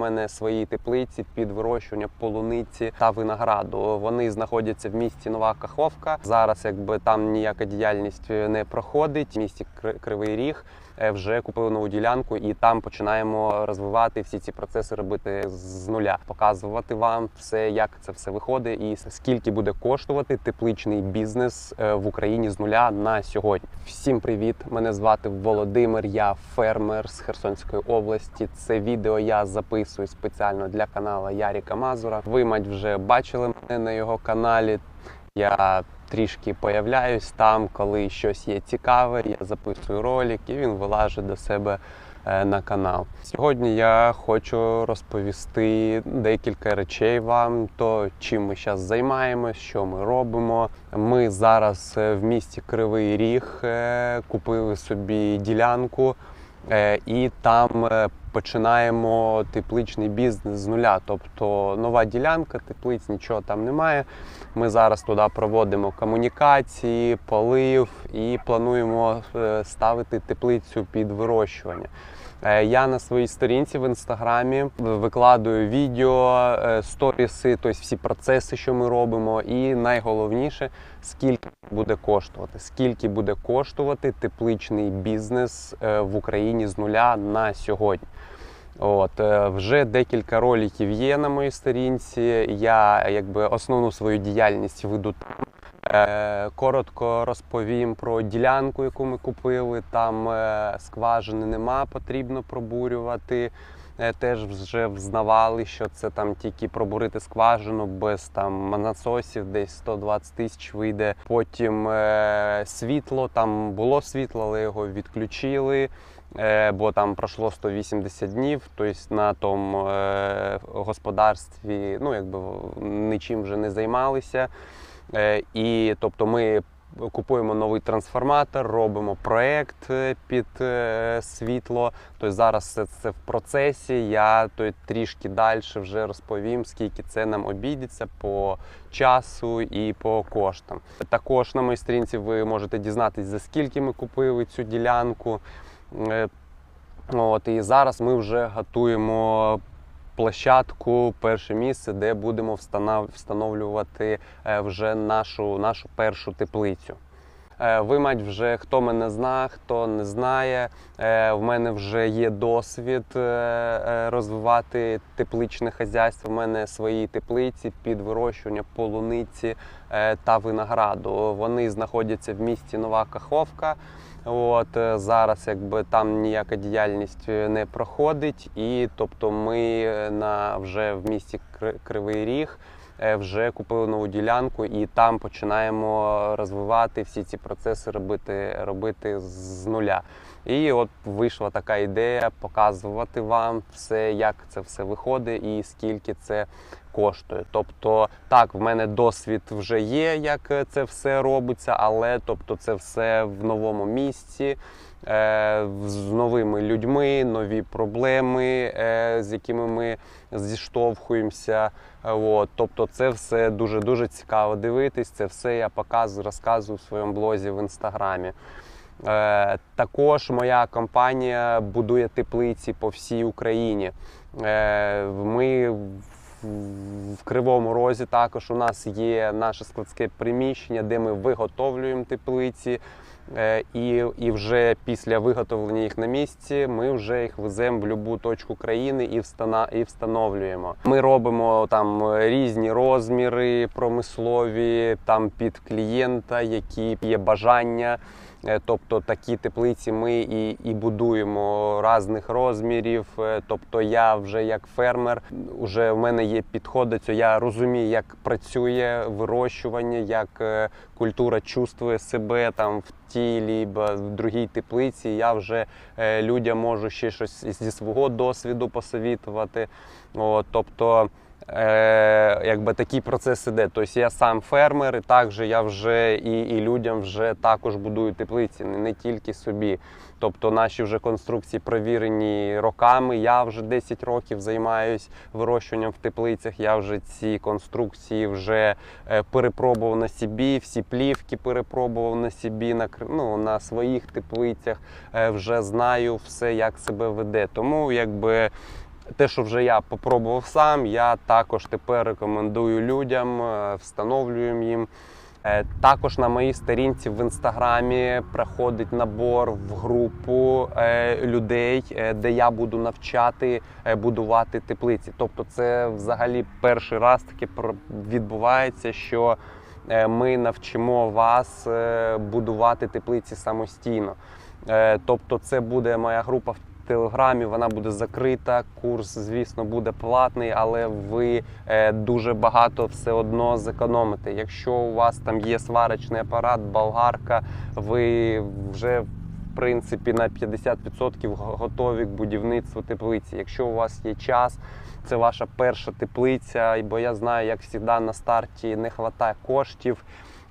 мене свої теплиці під вирощування полуниці та винограду. Вони знаходяться в місті Нова Каховка. Зараз якби там ніяка діяльність не проходить. В місті Кривий Ріг е, вже купили нову ділянку, і там починаємо розвивати всі ці процеси, робити з нуля, показувати вам все, як це все виходить, і скільки буде коштувати тепличний бізнес е, в Україні з нуля на сьогодні. Всім привіт! Мене звати Володимир. Я фермер з Херсонської області. Це відео я записую спеціально для каналу Яріка Мазура. Ви, мать, вже бачили мене на його каналі. Я трішки появляюсь там, коли щось є цікаве. Я записую ролик і він вилажить до себе е, на канал. Сьогодні я хочу розповісти декілька речей вам, то чим ми зараз займаємось, що ми робимо. Ми зараз е, в місті Кривий Ріг е, купили собі ділянку. І там починаємо тепличний бізнес з нуля. Тобто нова ділянка, теплиць нічого там немає. Ми зараз туди проводимо комунікації, полив і плануємо е, ставити теплицю під вирощування. Е, Я на своїй сторінці в інстаграмі викладаю відео, е, сторіси, тобто всі процеси, що ми робимо, і найголовніше, скільки буде коштувати, скільки буде коштувати тепличний бізнес в Україні з нуля на сьогодні. От е, вже декілька роликів є на моїй сторінці. Я якби основну свою діяльність веду там. Е, Коротко розповім про ділянку, яку ми купили. Там е, скважини нема, потрібно пробурювати. Теж вже взнавали, що це там тільки пробурити скважину без там насосів, десь 120 тисяч вийде. Потім е, світло, там було світло, але його відключили. Е, бо там пройшло 180 днів, тобто на тому е, господарстві ну, якби нічим вже не займалися. Е, і тобто ми купуємо новий трансформатор, робимо проект е, під світло. Тобто зараз це, це в процесі. Я то трішки далі вже розповім, скільки це нам обійдеться по часу і по коштам. Також на моїй сторінці ви можете дізнатися, за скільки ми купили цю ділянку. Е, От, і зараз ми вже готуємо площадку, перше місце, де будемо встановлювати е, вже нашу, нашу першу теплицю. Е, Ви, мать, вже хто мене знає, хто не знає. е, В мене вже є досвід е, розвивати тепличне хазяйство. У мене свої теплиці під вирощування полуниці та винограду. Вони знаходяться в місті Нова Каховка. От зараз, якби там ніяка діяльність не проходить, і тобто ми на вже в місті Кривий Ріг вже купили нову ділянку, і там починаємо розвивати всі ці процеси, робити, робити з нуля. І от вийшла така ідея показувати вам все, як це все виходить і скільки це коштує. Тобто, так, в мене досвід вже є, як це все робиться, але тобто, це все в новому місці. е, З новими людьми, нові проблеми, е, з якими ми зіштовхуємося. От, тобто, це все дуже дуже цікаво дивитись. Це все я показую, розказую в своєму блозі в інстаграмі. Е, Також моя компанія будує теплиці по всій Україні. Е, Ми в- Кривому Розі також у нас є наше складське приміщення, де ми виготовлюємо теплиці. Е, І, і вже після виготовлення їх на місці ми вже їх веземо в будь-яку точку країни і, встана, і встановлюємо. Ми робимо там різні розміри промислові, там під клієнта, які є бажання. Е, Тобто такі теплиці ми і, і будуємо різних розмірів. Е, Тобто я вже як фермер, вже в мене є підход до цього. Я розумію, як працює вирощування, як е, культура чувствує себе там в тій либо в другій теплиці. Я вже людям можу ще щось зі свого досвіду посовітувати. От, тобто е, якби такий процес іде. Тобто я сам фермер, і також я вже і, і людям вже також будую теплиці, не, не тільки собі. Тобто наші вже конструкції провірені роками. Я вже 10 років займаюсь вирощуванням в теплицях. Я вже ці конструкції вже е, перепробував на собі, всі плівки перепробував на собі, на, ну, на своїх теплицях. Е, Вже знаю все, як себе веде. Тому якби те, що вже я попробував сам, я також тепер рекомендую людям, е, встановлюємо їм. Е, Також на моїй сторінці в інстаграмі проходить набор в групу е, людей, де я буду навчати будувати теплиці. Тобто, це взагалі перший раз таке відбувається, що ми навчимо вас будувати теплиці самостійно. Тобто, це буде моя група Телеграмі, вона буде закрита. Курс, звісно, буде платний, але ви е, дуже багато все одно зекономите. Якщо у вас там є сварочний апарат, болгарка, ви вже в принципі на 50% готові к будівництву теплиці. Якщо у вас є час, це ваша перша теплиця, бо я знаю, як завжди на старті не вистачає коштів.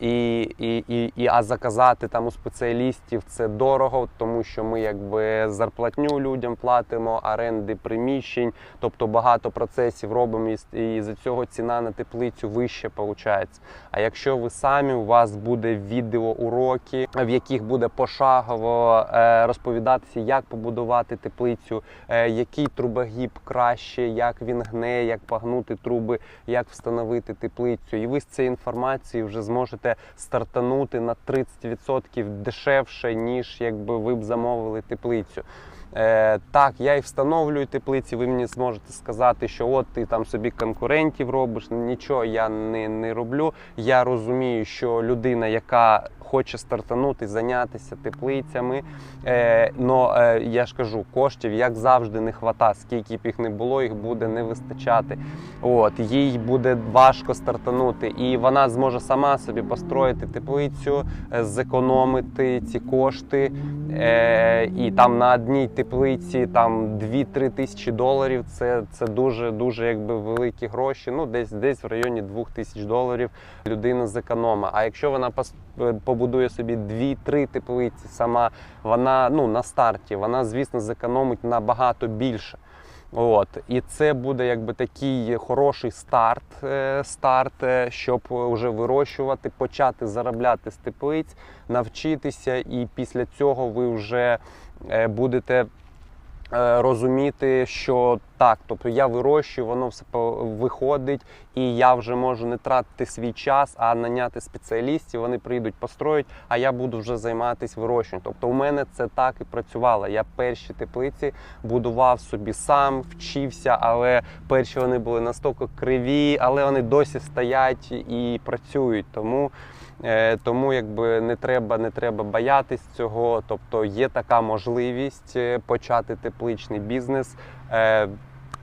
І, і, і, і а заказати там у спеціалістів це дорого, тому що ми якби зарплатню людям платимо, оренди приміщень, тобто багато процесів робимо, і, за цього ціна на теплицю вище виходить. А якщо ви самі, у вас буде відеоуроки, в яких буде пошагово е, розповідатися, як побудувати теплицю, е, який трубогіб краще, як він гне, як погнути труби, як встановити теплицю. І ви з цієї інформації вже зможете стартанути на 30% дешевше, ніж якби ви б замовили теплицю. Е, так, я і встановлюю теплиці. Ви мені зможете сказати, що от ти там собі конкурентів робиш. Нічого я не, не роблю. Я розумію, що людина, яка хоче стартанути, зайнятися теплицями. Е, но е, я ж кажу, коштів як завжди не хвата. Скільки б їх не було, їх буде не вистачати. От їй буде важко стартанути, і вона зможе сама собі построїти теплицю, е, зекономити ці кошти. Е, і там на одній теплиці там 2-3 тисячі доларів. Це, це дуже дуже якби великі гроші. Ну десь десь в районі 2 тисяч доларів людина зекономить. А якщо вона пос- е, побудує собі 2-3 теплиці. Сама, вона ну на старті, вона звісно зекономить набагато більше. От. І це буде якби такий хороший старт, е, старт, е, щоб вже вирощувати, почати заробляти з теплиць, навчитися, і після цього ви вже е, будете розуміти, що так, тобто я вирощую, воно все виходить, і я вже можу не тратити свій час, а наняти спеціалістів. Вони прийдуть, построять, а я буду вже займатися вирощуванням. Тобто, у мене це так і працювало. Я перші теплиці будував собі сам, вчився, але перші вони були настільки криві, але вони досі стоять і працюють. Тому. Е, Тому якби не треба, не треба боятись цього. Тобто є така можливість е, почати тепличний бізнес е,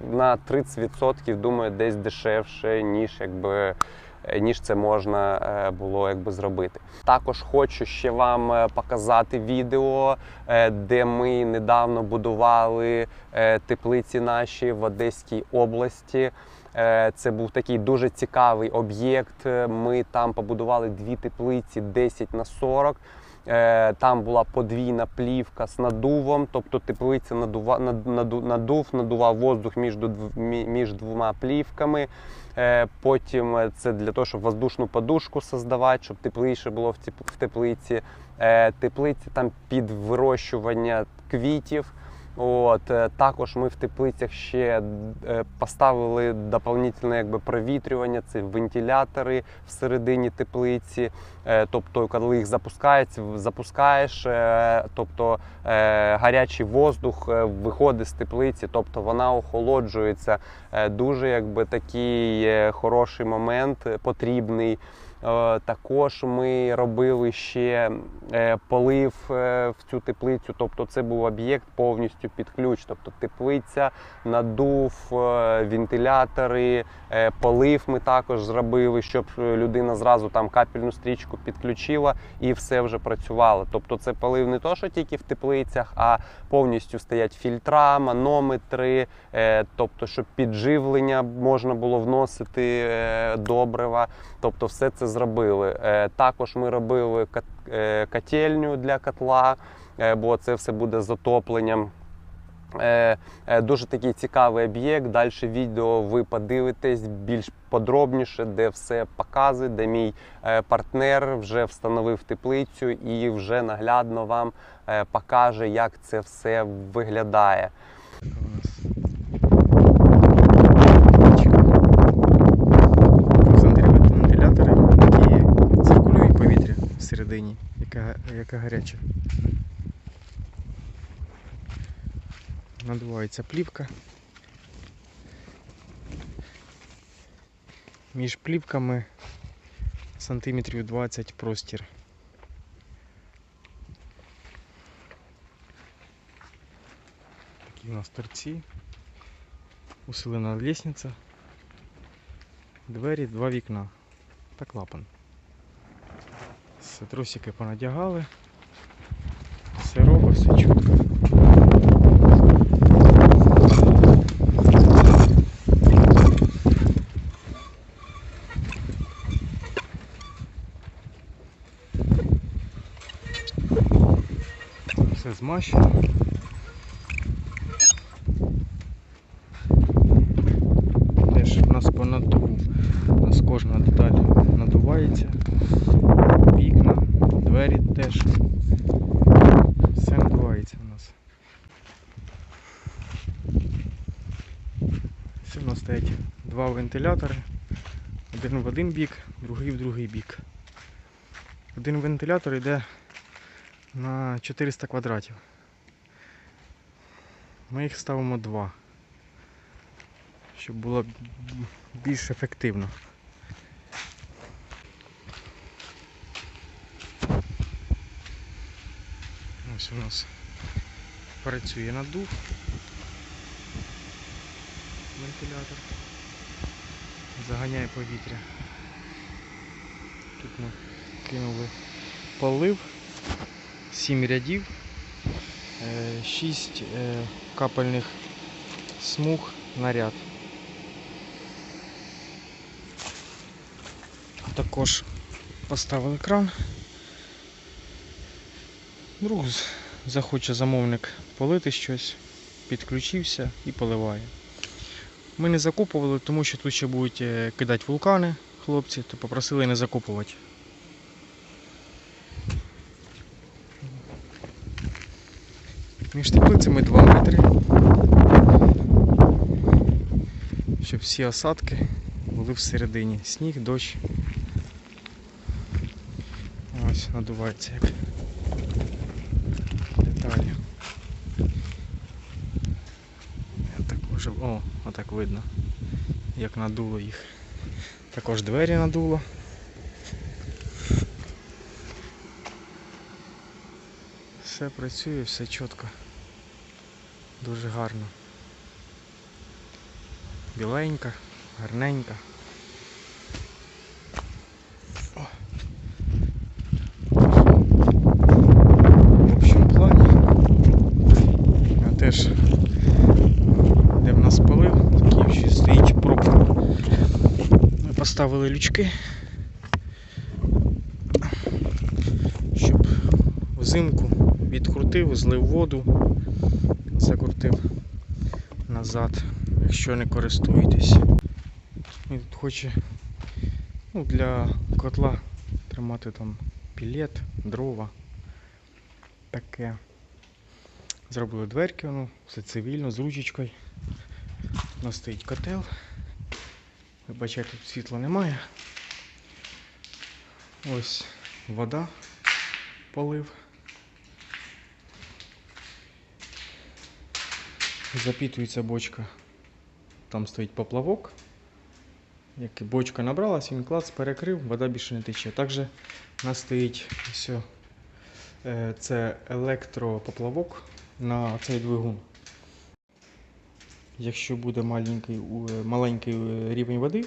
на 30%, думаю, десь дешевше, ніж якби. е, Ніж це можна е, було якби зробити. Також хочу ще вам е, показати відео, де ми недавно будували теплиці наші в Одеській області. Це був такий дуже цікавий об'єкт. Ми там побудували дві теплиці 10 на 40. Е, Там була подвійна плівка з надувом, тобто теплиця надува, над- наду- надув, надував воздух між, між двома плівками. Е, Потім е, це для того, щоб воздушну подушку создавати, щоб тепліше було в теп- в теплиці. Теплиці там під вирощування квітів. От е, також ми в теплицях ще е, поставили доповнительне якби провітрювання, це вентилятори всередині теплиці. Е, Тобто, коли їх запускають, запускаєш, тобто гарячий воздух виходить з теплиці, тобто вона охолоджується. Дуже якби такий хороший момент, потрібний. Е, Також ми робили ще е, полив е, в цю теплицю, тобто це був об'єкт повністю під ключ. Тобто теплиця, надув, вентилятори, полив ми також зробили, щоб людина зразу там капельну стрічку підключила і все вже працювало. Тобто це полив не то, що тільки в теплицях, а повністю стоять фільтра, манометри, тобто, щоб підживлення можна було вносити добрива. Тобто, все це зробили. Е, Також ми робили е, котельню для котла, е, бо це все буде з отопленням. Е, Дуже такий цікавий об'єкт. Далі відео ви подивитесь більш подробніше, де все показує, де мій партнер вже встановив теплицю і вже наглядно вам покаже, як це все виглядає. Яка, яка гаряча. Надувається плівка. Між плівками сантиметрів 20 простір. Такі у нас торці. Усилена лестниця. Двері, два вікна та клапан. Все, тросики понадягали. Все робить, все чутко. Все змащено. Теж у нас по надуву. У нас кожна деталь надувається. Вікна, двері теж. Все надувається у нас. Все у нас стоять два вентилятори. Один в один бік, другий в другий бік. Один вентилятор йде на 400 квадратів. Ми їх ставимо два, щоб було більш ефективно. Ось у нас працює надув. Вентилятор. Заганяє повітря. Тут ми кинули полив, 7 рядів, 6 капельних смуг на ряд. Також поставили кран. Вдруг захоче замовник полити щось, підключився і поливає. Ми не закупували, тому що тут ще будуть е, кидати вулкани хлопці, то попросили не закупувати. Між теплицями 2 метри. Щоб всі осадки були всередині. Сніг, дощ. Ось надувається як деталі. Так може, о, отак видно, як надуло їх. Також двері надуло. Все працює, все чітко. Дуже гарно. Біленька, гарненька. О. В общем плані. А теж де в нас полив, такий ще стоїть пробка. Ми поставили лючки, щоб взимку відкрутив, злив воду, закрутив назад, якщо не користуєтесь. Він тут хоче ну, для котла тримати там пілет, дрова. Таке. Зробили дверки, воно, все цивільно, з ручечкою. У нас стоїть котел. Вибачайте, тут світла немає. Ось вода, полив. Запітується бочка. Там стоїть поплавок. Як бочка набралась, він клац перекрив, вода більше не тече. Також у нас стоїть все, це електропоплавок на цей двигун. Якщо буде маленький, е, маленький е, рівень води,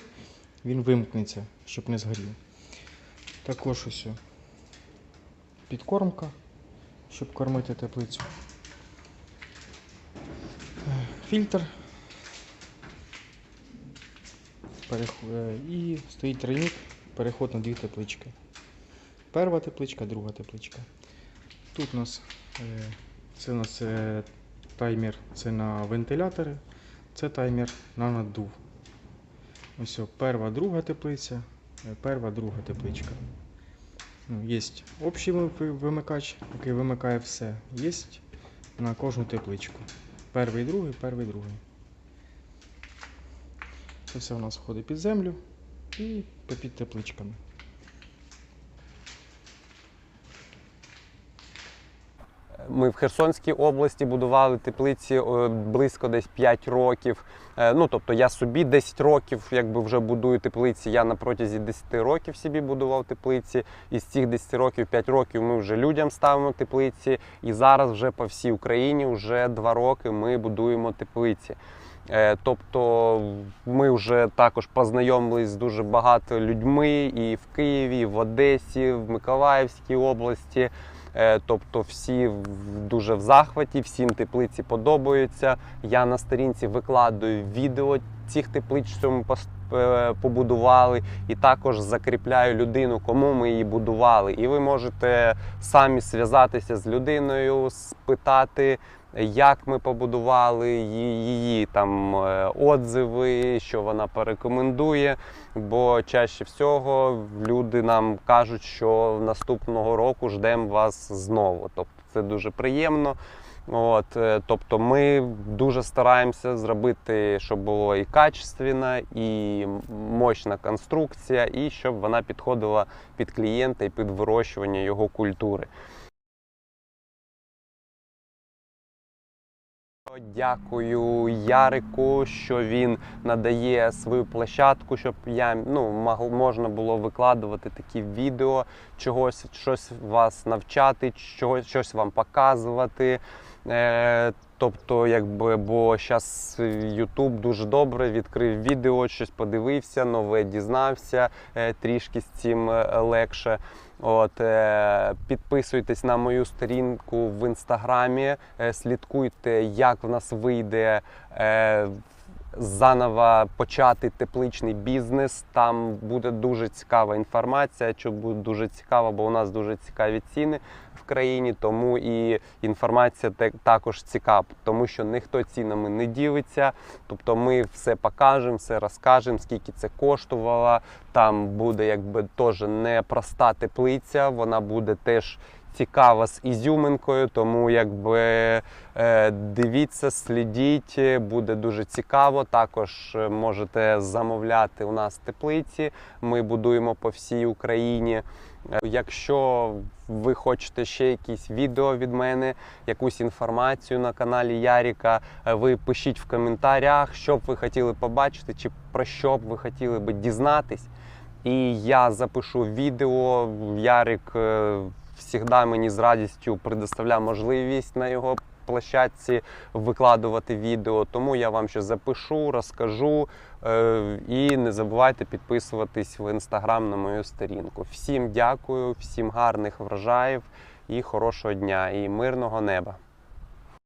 він вимкнеться, щоб не згорів. Також ось підкормка, щоб кормити теплицю. Е, Фільтр. Е, І стоїть тройник, переход на дві теплички. Перша тепличка, друга тепличка. Тут у нас е, це у нас е, таймер це на вентилятори, це таймер на надув. Ось о, перша, друга теплиця, е, перша, друга тепличка. Ну, є общий ви- ви- вимикач, який вимикає все. Є на кожну тепличку. Перший, другий, перший, другий. Це все у нас входить під землю і під тепличками. Ми в Херсонській області будували теплиці близько десь 5 років. Е, Ну, тобто я собі 10 років якби вже будую теплиці. Я на протязі 10 років собі будував теплиці. Із цих 10 років, 5 років ми вже людям ставимо теплиці. І зараз вже по всій Україні вже 2 роки ми будуємо теплиці. Е, Тобто ми вже також познайомились з дуже багато людьми і в Києві, і в Одесі, в Миколаївській області. Е, Тобто всі дуже в захваті, всім теплиці подобаються. Я на сторінці викладаю відео цих теплиць, що ми е, побудували, і також закріпляю людину, кому ми її будували. І ви можете самі зв'язатися з людиною, спитати, як ми побудували її, там е, отзиви, що вона порекомендує. Бо чаще всього люди нам кажуть, що наступного року ждемо вас знову. Тобто це дуже приємно. От, е, тобто ми дуже стараємося зробити, щоб було і качественно, і мощна конструкція, і щоб вона підходила під клієнта і під вирощування його культури. Дякую Ярику, що він надає свою площадку, щоб я ну можна було викладувати такі відео, чогось щось вас навчати, чогось щось вам показувати. Е, тобто, якби, бо зараз YouTube дуже добре відкрив відео, щось подивився, нове дізнався, е, трішки з цим е, легше. От, е, підписуйтесь на мою сторінку в інстаграмі, е, слідкуйте, як в нас вийде. Е, Заново почати тепличний бізнес. Там буде дуже цікава інформація. Що буде дуже цікаво, бо у нас дуже цікаві ціни в країні, тому і інформація також цікава, тому що ніхто цінами не ділиться. Тобто ми все покажемо, все розкажемо, скільки це коштувало. Там буде якби теж непроста теплиця, вона буде теж цікава з ізюминкою, тому якби е, дивіться, слідіть, буде дуже цікаво. Також е, можете замовляти у нас теплиці. Ми будуємо по всій Україні. Е, Якщо ви хочете ще якісь відео від мене, якусь інформацію на каналі Яріка, ви пишіть в коментарях, що б ви хотіли побачити, чи про що б ви хотіли би дізнатись. І я запишу відео. Ярик завжди мені з радістю предоставляє можливість на його площадці викладувати відео. Тому я вам ще запишу, розкажу. Е, І не забувайте підписуватись в інстаграм на мою сторінку. Всім дякую, всім гарних врожаїв і хорошого дня, і мирного неба.